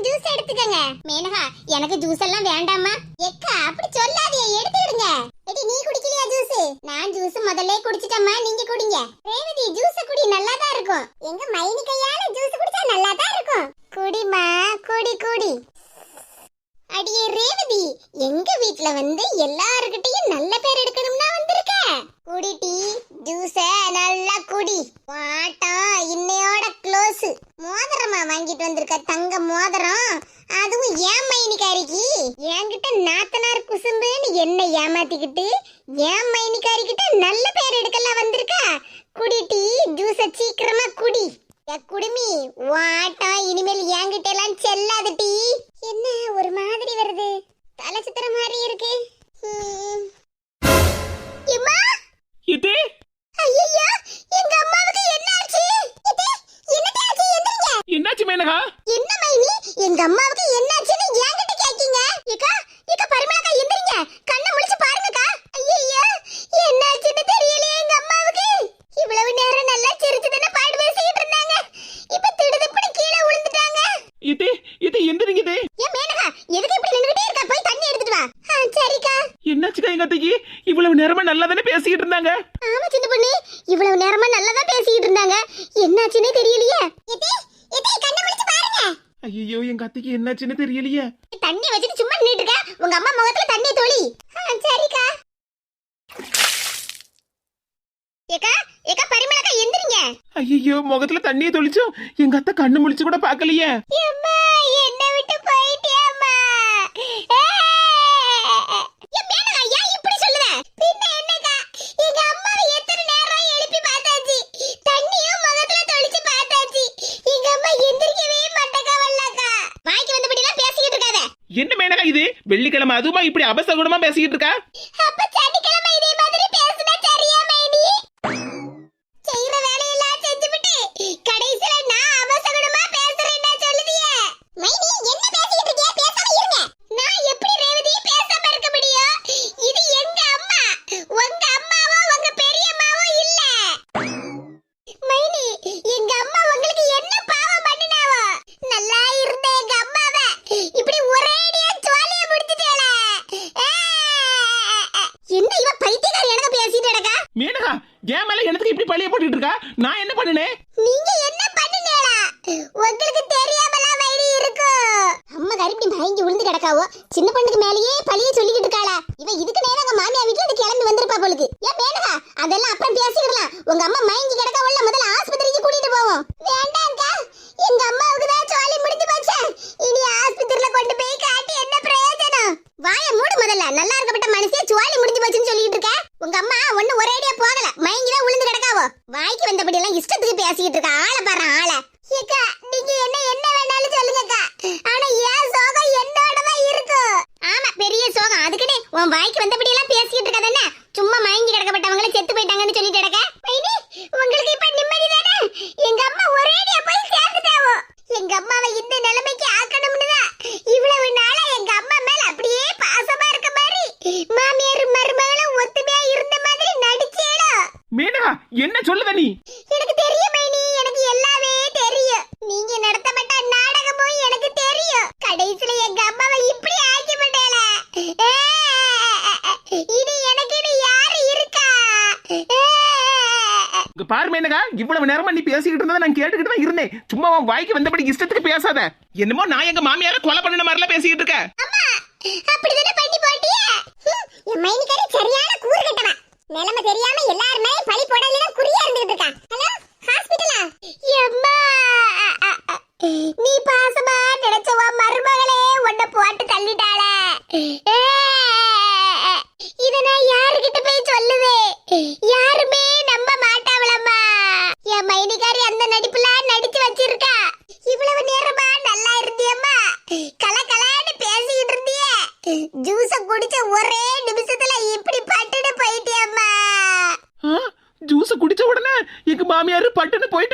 மட்டும் ஜூஸ் எடுத்துக்கங்க. மேனகா எனக்கு ஜூஸ் எல்லாம் வேண்டாமா எக்கா அப்படி சொல்லாதே எடுத்துடுங்க எடி நீ குடிக்கலையா ஜூஸ்? நான் ஜூஸ் முதல்ல குடிச்சிட்டம்மா நீங்க குடிங்க. ரேவதி ஜூஸ் குடி நல்லா தான் இருக்கும். எங்க மைனி கையால ஜூஸ் குடிச்சா நல்லா தான் இருக்கும்? குடிமா குடி குடி. அடியே ரேவதி எங்க வீட்ல வந்து எல்லார்கிட்டயும் நல்ல பேர் எடுக்கணும்னா வந்திருக்க. குடி டீ ஜூஸ நல்லா குடி. வா வாங்கிட்டு வந்திருக்க தங்க மோதிரம். பேசிட்டு இருந்தாங்க. ஆமா சின்ன பொண்ணு. இவ்வளவு நேரமா நல்லா தான் பேசிட்டு இருந்தாங்க. என்னாச்சுன்னே தெரியலையே. எதே எதே கண்ணை முடிச்சு பாருங்க. ஐயோ எங்க அத்தைக்கு என்னாச்சுன்னு தெரியலையே. தண்ணி வச்சுட்டு சும்மா நின்னுட்டு இருக்க? உங்க அம்மா முகத்துல தண்ணி தொளி. சரிக்கா. ஏக்கா ஏக்கா பரிமளக்கா எந்திரிங்க. ஐயோ முகத்துல தண்ணியை தொளிச்சோம் எங்க அத்தை கண்ணு முழிச்சு கூட பார்க்கலையே. பாக்கலையே என்ன மேனகா இது? வெள்ளிக்கிழமை அதுமா இப்படி அபசகுணமா பேசிக்கிட்டு இருக்கா? என்ன சொல்லுத நீ? எனக்கு தெரியும் மைனி. எனக்கு எல்லாமே தெரியும். நீங்க நடத்தப்பட்ட நாடகம் போய் எனக்கு தெரியும். கடைசில எங்க அம்மாவை இப்படி ஆக்கி விட்டேல இனி எனக்கு இனி யாரு இருக்கா? இங்க பாரு மேனகா இவ்வளவு நேரமா நீ பேசிக்கிட்டு இருந்ததை நான் கேட்டுக்கிட்டு தான் இருந்தேன். சும்மா உன் வாய்க்கு வந்தபடி இஷ்டத்துக்கு பேசாத. என்னமோ நான் எங்க மாமியார கொலை பண்ணின மாதிரிலாம் பேசிக்கிட்டு இருக்க. அப்படிதானே பண்ணி போட்டியே? என் மைனிக்காரி சரியான கூறு கட்டவன். நிலைமை தெரியாம எல்லாருமே பழி போடலாம்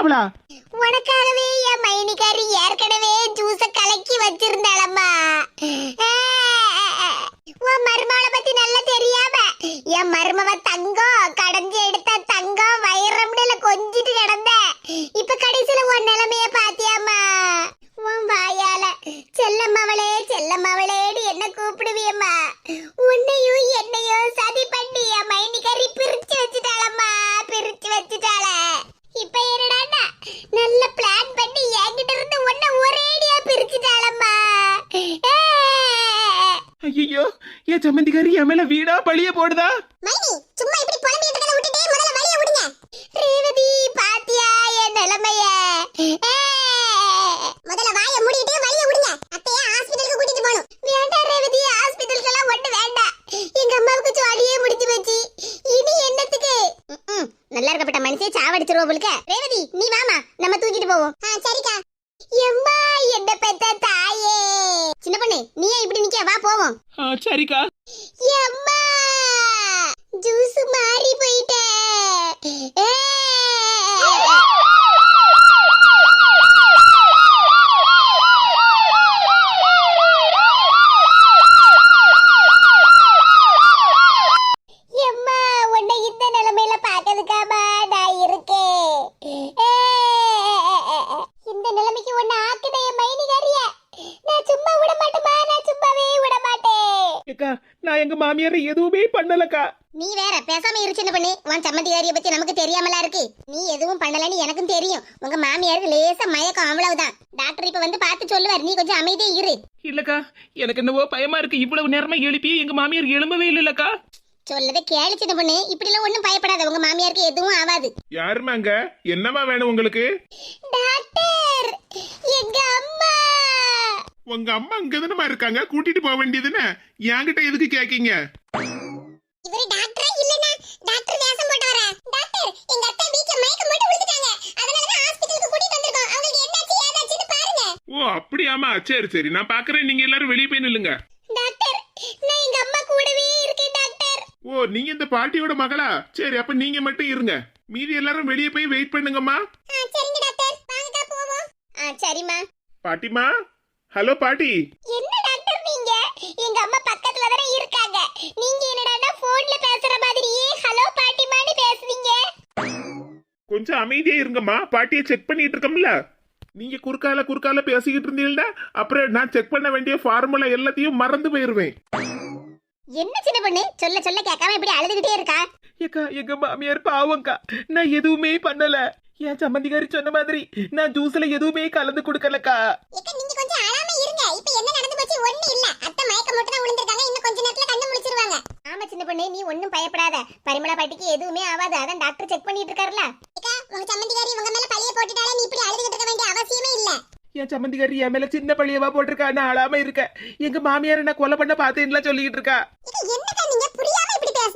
அவளா உனக்காகவே என் மைனிக்காரி ஏற்கனவே ஜூஸ கலக்கி வச்சிருந்தாளம்மா. உன் மருமகளை பத்தி நல்லா தெரியாம என் மருமவ தங்கம் ஐயோ என் சம்மந்திக்காரி என் மேல வீடா பழிய போடுதா? மைனி சும்மா இப்படி புலம்பிட்டு இருக்கறத விட்டுட்டு முதல்ல வழிய விடுங்க. ரேவதி பாத்தியா என் நிலைமைய? முதல்ல வாய மூடிட்டு வழிய விடுங்க. அத்தைய ஹாஸ்பிடலுக்கு கூட்டிட்டு போணும் வேண்டாம் ரேவதி ஹாஸ்பிடலுக்கு எல்லாம் ஒட்டு வேண்டாம். எங்க அம்மாவுக்கு ஜாலியே முடிஞ்சு போச்சு. இனி என்னத்துக்கு? நல்லா இருக்கப்பட்ட மனுஷே சாவடிச்சிருவோம் போலுக்க ரேவதி நீ வாமா நம்ம தூக்கிட்டு போவோம். சரிக்கா. எம்மா என்ன பெத்த தாயே. சின்ன பொண்ணு நீ ஏன் இப்படி நிக்க வா போவோம். சரிக்கா. ஜூஸ் மாறி போயிட்டே ஏ! எம்மா உன்னை இந்த நிலைமையில பார்க்கறதுக்காமா நான் இருக்கேன் ஏ! இந்த நிலைமைக்கு உன்னை ஆக்குதே மைனிகாரிய நான் சும்மா விட மாட்டேமா நான் சும்மாவே விட மாட்டேன் ஏக்கா நான் எங்க மாமியாரை எதுவுமே பண்ணலக்கா. நீ வேற பேசாம இரு சின்ன பண்ணி. உன் சம்மந்திகாரிய பத்தி நமக்கு தெரியாமலா இருக்கு. நீ எதுவும் பண்ணலன்னு எனக்கும் தெரியும். உங்க மாமியாருக்கு லேசா மயக்கம் அவ்வளவுதான். டாக்டர் இப்ப வந்து பார்த்து சொல்லுவார். நீ கொஞ்சம் அமைதியா இரு. இல்லக்கா எனக்கு என்னவோ பயமா இருக்கு. இவ்வளவு நேரமா எழுப்பி எங்க மாமியார் எழும்பவே இல்லக்கா சொல்லதை கேளு சின்ன பொண்ணு. இப்படி எல்லாம் ஒண்ணும் பயப்படாத. உங்க மாமியாருக்கு எதுவும் ஆகாது யாருமாங்க என்னமா வேணும் உங்களுக்கு? டாக்டர் எங்க அம்மா. உங்க அம்மா அங்கதானமா இருக்காங்க? கூட்டிட்டு போக வேண்டியதுன்னு என்கிட்ட எதுக்கு கேக்கீங்க? இவரு டாக்டரா இல்லனா டாக்டர் வேஷம் போட்டு வர டாக்டர் எங்க அத்தை வீட்ல மயக்கம் போட்டு விழுந்துட்டாங்க. அதனால தான் ஹாஸ்பிடலுக்கு கூட்டிட்டு வந்திருக்கோம். அவங்களுக்கு என்னாச்சு ஏதாச்சுன்னு பாருங்க. ஓ அப்படியாமா சரி சரி. நான் பாக்குறேன். நீங்க எல்லாரும் வெளியே போய் நில்லுங்க. டாக்டர் நான் எங்க அம்மா கூடவே இருக்கேன் டாக்டர். ஓ நீங்க இந்த பாட்டியோட மகளா? சரி அப்ப நீங்க மட்டும் இருங்க. மீதி எல்லாரும் வெளியே போய் வெயிட் பண்ணுங்கம்மா. சரிங்க டாக்டர். வாங்கக்கா போவோம். ஆ சரிம்மா. பாட்டிமா ஹலோ பாட்டி. என்ன டாக்டர் நீங்க? எங்க அம்மா பக்கத்துல தானே இருக்காங்க. நீங்க என்னடா போன்ல பேசுற மாதிரியே ஹலோ பாட்டிமான்னு பேசுவீங்க. கொஞ்சம் அமைதியா இருங்கம்மா. பாட்டியை செக் பண்ணிட்டு இருக்கோம்ல. நீங்க குறுக்கால குறுக்கால பேசிக்கிட்டு இருந்தீங்கன்னா அப்புறம் நான் செக் பண்ண வேண்டிய ஃபார்முலா எல்லாத்தையும் மறந்து போயிருவேன். என்ன சின்ன பொண்ணு? சொல்ல சொல்ல கேட்காம இப்படி அழுதுகிட்டே இருக்கா? ஏக்கா எங்க மாமியார் பாவம்க்கா. நான் எதுவுமே பண்ணல. என் சம்மந்திக்காரி சொன்ன மாதிரி நான் ஜூஸ்ல எதுவுமே கலந்து கொடுக்கலக்கா. இப்போ என்ன நடந்து போச்சு ஒண்ணு இல்ல. அத்தை மயக்கம் மட்டும் தான் விழுந்திருக்காங்க. இன்னும் கொஞ்ச நேரத்துல கண்ணு முழிச்சிருவாங்க. ஆமா சின்ன பொண்ணு நீ ஒண்ணும் பயப்படாத. பரிமளா பாட்டிக்கு எதுவுமே ஆகாது. அதான் டாக்டர் செக் பண்ணிட்டு இருக்காருல. உங்க சம்மந்திகாரி உங்க மேல பழிய போட்டுட்டாலே நீ இப்படி அழுதுகிட்டு இருக்க வேண்டிய அவசியமே இல்ல. என் சம்மந்திக்காரி என் மேல சின்ன பழியவா போட்டிருக்கா? நான் அழாம இருக்கேன். எங்க மாமியார் நான் கொலை பண்ண பார்த்தேன்லாம் சொல்லிக்கிட்டு இருக்கா?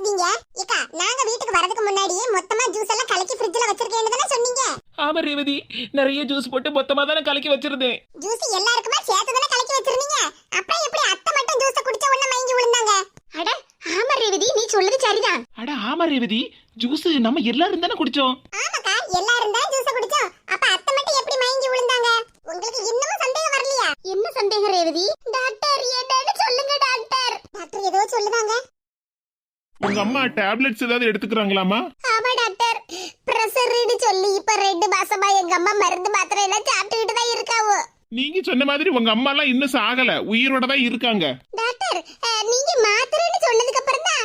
பேசுறீங்க ஏக்கா நாங்க வீட்டுக்கு வரதுக்கு முன்னாடியே மொத்தமா ஜூஸ் எல்லாம் கலக்கி ஃப்ரிட்ஜ்ல வச்சிருக்கேன்னு தானே சொன்னீங்க? ஆமா ரேவதி. நிறைய ஜூஸ் போட்டு மொத்தமா தானே கலக்கி வச்சிருந்தேன். ஜூஸ் எல்லாருக்குமா சேர்த்து தானே கலக்கி வச்சிருந்தீங்க? அப்புறம் எப்படி அத்தை மட்டும் ஜூஸ குடிச்ச உடனே மயங்கி விழுந்தாங்க? அட ஆமா ரேவதி. நீ சொல்றது சரிதான். அட ஆமா ரேவதி. ஜூஸ் நம்ம எல்லாரும் தானே குடிச்சோம். ஆமாக்கா எல்லாரும் தான் ஜூஸ குடிச்சோம். அப்ப அத்தை மட்டும் எப்படி மயங்கி விழுந்தாங்க உங்களுக்கு இன்னமும் சந்தேகம் வரலையா என்ன சந்தேகம் ரேவதி டாக்டர் என்னன்னு சொல்லுங்க டாக்டர் டாக்டர் ஏதோ சொல்லுதாங்க உங்க அம்மா டேப்லெட்ஸ் ஏதாவது எடுத்துக்கிறாங்களாமா ஆமா டாக்டர். பிரஷர்னு சொல்லி இப்ப ரெண்டு மாசமா எங்க அம்மா மருந்து மாத்திரை எல்லாம் சாப்பிட்டுக்கிட்டு தான் இருக்காவோ. நீங்க சொன்ன மாதிரி உங்க அம்மா எல்லாம் இன்னும் சாகல. உயிரோட தான் இருக்காங்க. டாக்டர் நீங்க மாத்திரைன்னு சொன்னதுக்கு அப்புறம் தான்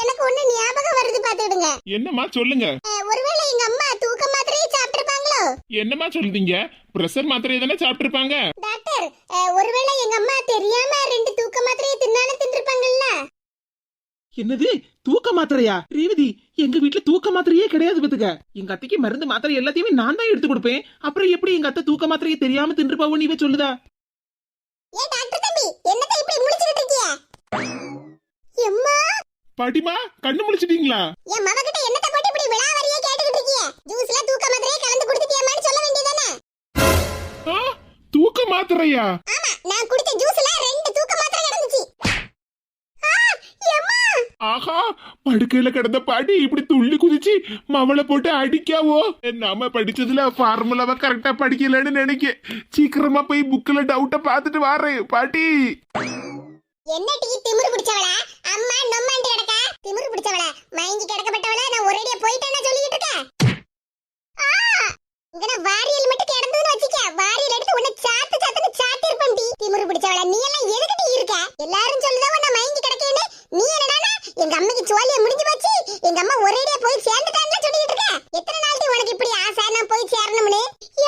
எனக்கு ஒண்ணு ஞாபகம் வருது பாத்துடுங்க என்னம்மா சொல்லுங்க. ஒருவேளை எங்க அம்மா தூக்க மாத்திரையே சாப்பிட்டிருப்பாங்களோ? என்னம்மா சொல்றீங்க? பிரஷர் மாத்திரை தானே சாப்பிட்டுருப்பாங்க? டாக்டர் ஒருவேளை எங்க அம்மா தெரியாம ரெண்டு தூக்க என்னது? தூக்க மாத்திரையா? ரேவதி எங்க வீட்ல தூக்க மாத்திரையே கிடையாது பத்துக்க. எங்க அத்தைக்கு மருந்து மாத்திரை எல்லாத்தையுமே நான் தான் எடுத்து கொடுப்பேன். அப்புறம் எப்படி எங்க அத்தை தூக்க மாத்திரையை தெரியாம தின்றுப்பாவோன்னு இவ சொல்லுதா? பாட்டிமா கண்ணு முழிச்சிட்டீங்களா? என் மவகிட்ட என்னத்தை போட்டு இப்படி விழாவரியா கேட்டுக்கிட்டு இருக்கிய? ஜூஸ்ல தூக்க மாத்திரையை கலந்து குடுத்துட்டியம்மான்னு சொல்ல வேண்டியதானே தூக்க மாத்திரையா? ஆமா நான் குடிச்ச ஜூஸ்ல ரெண்டு தூக்க மாத்திரை கிடந்துச்சு ஆ, எம்மா ஆஹா படுக்கையில கிடந்த பாட்டி இப்படி துள்ளி குதிச்சு மவளை போட்டு அடிக்காவோ? நாம படிச்சதுல ஃபார்முலாவை கரெக்டா படிக்கலன்னு நினைக்க. சீக்கிரமா போய் புக்ல டவுட்ட பாத்துட்டு வாரேன் பாட்டி. என்ன டீ திமிரு பிடிச்சவளா? அம்மா நொம்மாண்டு கிடக்க. திமிரு பிடிச்சவளா. மயங்கி கிடக்கப்பட்டவளா நான் ஒரேடியா போயிட்டேன்னு சொல்லிட்டு இருக்கேன் ஆ இங்கன வாரியல் மட்டும் கிடந்ததுன்னு வச்சுக்க. வாரியல் எடுத்து உன்னை சாத்து சாத்துன்னு சாத்தி இருப்பேன் டீ. திமிரு பிடிச்சவளா நீ எல்லாம் எதுக்கு டீ இருக்க? எல்லாரும் சொல்லுதான் நம்ம மயங்கி கிடக்கேன்னு நீ என்னடானா எங்க அம்மைக்கு சோழிய முடிஞ்சு போச்சு எங்க அம்மா ஒரேடியா போய் சேர்ந்துட்டான்னு சொல்லிட்டு இருக்க எத்தனை நாள் டீ உனக்கு இப்படி ஆசை நான் போய் சேரணும்னு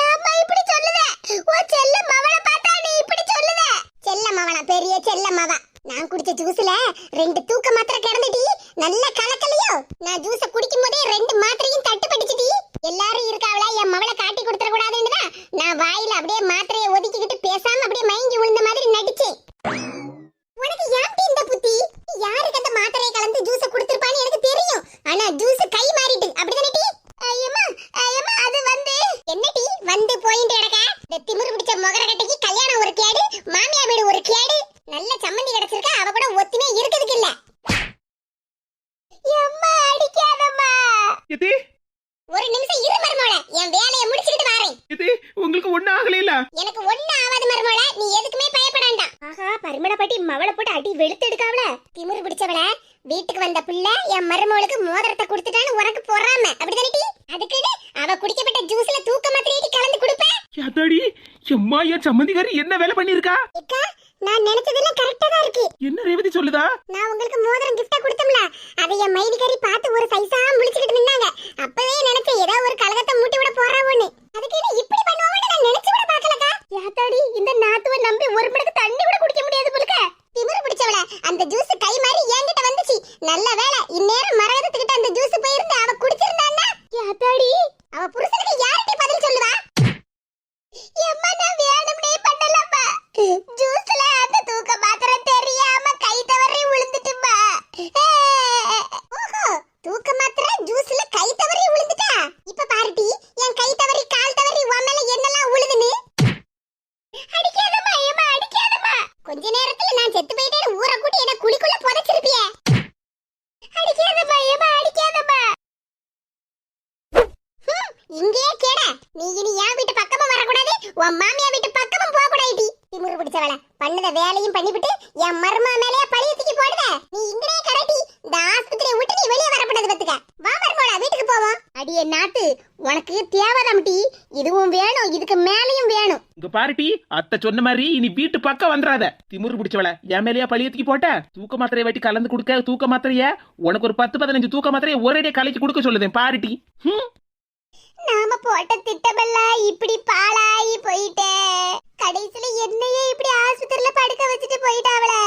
ஏம்மா இப்படி சொல்லுத ஓ செல்ல மவளை பார்த்தா நீ இப்படி சொல்லுத செல்ல மவனா பெரிய செல்ல மவ நான் குடிச்ச ஜூஸ்ல நல்ல கலக்கலையோ நான் ஜூஸ குடிக்கும் போதே ரெண்டு மாத்திரையும் தட்டு படிச்சுட்டி எல்லாரும் இருக்காவளா என் மவளை காட்டி கொடுத்துட கூடாதுன்னு தான் நான் வாயில அப்படியே மாத்திரையை ஒதுக்கிக்கிட்டு பேசாம அப்படியே மயங்கி விழுந்த மாதிரி நடிச்சேன். உனக்கு ஏன்டி இந்த புத்தி? யாருக்கு அந்த மாத்திரையை கலந்து ஜூஸ குடுத்திருப்பான்னு எனக்கு தெரியும். ஆனா ஜூஸ் கை மாறிட்டு அப்படிதானே டி ஐயம்மா ஐயம்மா அது வந்து என்னடி? வந்து போயிட்டு கிடக்க? இந்த திமிரு பிடிச்ச முகரகட்டைக்கு கல்யாணம் ஒரு கேடு மாமியா வீடு ஒரு கேடு. நல்ல சம்மந்தி கிடைச்சிருக்கா அவ கூட ஒத்துமே இருக்கிறதுக்கு இல்ல. எம்மா அடிக்காதம்மா. ஒரு நிமிஷம் இரு மருமோள என் வேலையை முடிச்சுக்கிட்டு வரேன். ஆகலையில எனக்கு ஒண்ணு ஆகாத மருமோள. நீ எதுக்குமே பயப்படாண்டாம் ஆஹா பரிமள பாட்டி மவளை போட்டு அடி வெளுத்து எடுக்காவல. திமிரு பிடிச்சவள வீட்டுக்கு வந்த புள்ள என் மருமகளுக்கு மோதிரத்தை கொடுத்துட்டான்னு உனக்கு பொறாம. அப்படிதானே அதுக்குன்னு அவ குடிக்கப்பட்ட ஜூஸ்ல தூக்க மாத்திரையை கலந்து கொடுப்ப. அதாடி எம்மா என் சம்மந்திக்காரி என்ன வேலை பண்ணிருக்கா நான் நினைச்சதெல்லாம் கரெக்டா தான் இருக்கு. என்ன ரேவதி சொல்லுதா? நான் உங்களுக்கு மோதிரம் கிஃப்டா கொடுத்தோம்ல அதை என் மைதிகாரி பார்த்து ஒரு சைஸா முழிச்சுக்கிட்டு நின்னாங்க. அப்பவே நினைச்சேன் ஏதோ ஒரு கலகத்தை மூட்டி விட போறாவோன்னு. அதுக்கு என்ன இப்படி பண்ணுவோம்னு நான் நினைச்சு கூட பார்க்கலக்கா. யாத்தாடி இந்த நாத்துவ நம்பி ஒரு மடக்கு தண்ணி கூட குடிக்க முடியாது போலுக்க. திமிரு பிடிச்சவள அந்த ஜூஸ் கை மாறி என்கிட்ட வந்துச்சு. நல்ல வேளை இந்நேரம் மரகதத்துக்கிட்ட அந்த ஜூஸ் போயிருந்து அவ குடிச்சிருந்தான்னா? யாத்தாடி. அவ புருஷனுக்கு யார்கிட்ட பதில் சொல்லுவா எம்மா நான் வேணும்னே பண்ணலம்மா ஜூஸ்ல அந்த தூக்க மாத்திரை தெரியாம கை தவறி விழுந்துட்டுமா ஓஹோ தூக்க மாத்திரை ஜூஸ்ல கை தவறி விழுந்துட்டா இப்ப பாருடி என் கை தவறி கால் தவறி உன் மேல என்னெல்லாம் விழுதுன்னு அடிக்காதம்மா ஏமா அடிக்காதம்மா கொஞ்ச நேரத்துல நான் செத்து போயிட்டேன்னு ஊரை கூட்டி என்ன குழிக்குள்ள புதைச்சிருப்பியே அடிக்காதம்மா ஏமா அடிக்காதம்மா ஹம், இங்கேயே கேட நீ இனி என் வீட்டு பக்கமா வரக்கூடாது உன் மாமியா வீட்டு பக்கமும் போக கூடாது திமுரு பிடிச்சவள. பண்ணத வேலையும் பண்ணிவிட்டு என் மருமா மேலேயே பழைய தூக்கி போடுத. நீ இங்கனே கடட்டி இந்த ஆஸ்பத்திரியை விட்டு நீ வெளியே வரக்கூடாது பத்துக்க வா மருமோளா வீட்டுக்கு போவோம். அடியே நாத்து உனக்கு தேவைதான் டி. இதுவும் வேணும் இதுக்கு மேலையும் வேணும். இங்க பாருட்டி அத்தை சொன்ன மாதிரி இனி வீட்டு பக்கம் வந்துடாத திமுரு பிடிச்சவள என் மேலேயா பழியத்துக்கு போட்ட? தூக்க மாத்திரையை வெட்டி கலந்து கொடுக்க தூக்க மாத்திரைய உனக்கு ஒரு பத்து பதினஞ்சு தூக்க மாத்திரையை ஒரேடியே கலைக்கு கொடுக்க சொல்லுதேன். பாருட்டி ஹம், நாம போட்ட திட்டமெல்லாம் இப்படி பாழாயி போயிட்டே. கடைசியில என்னையே இப்படி ஆஸ்பத்திரியில படுக்க வச்சுட்டு போயிட்டாவளே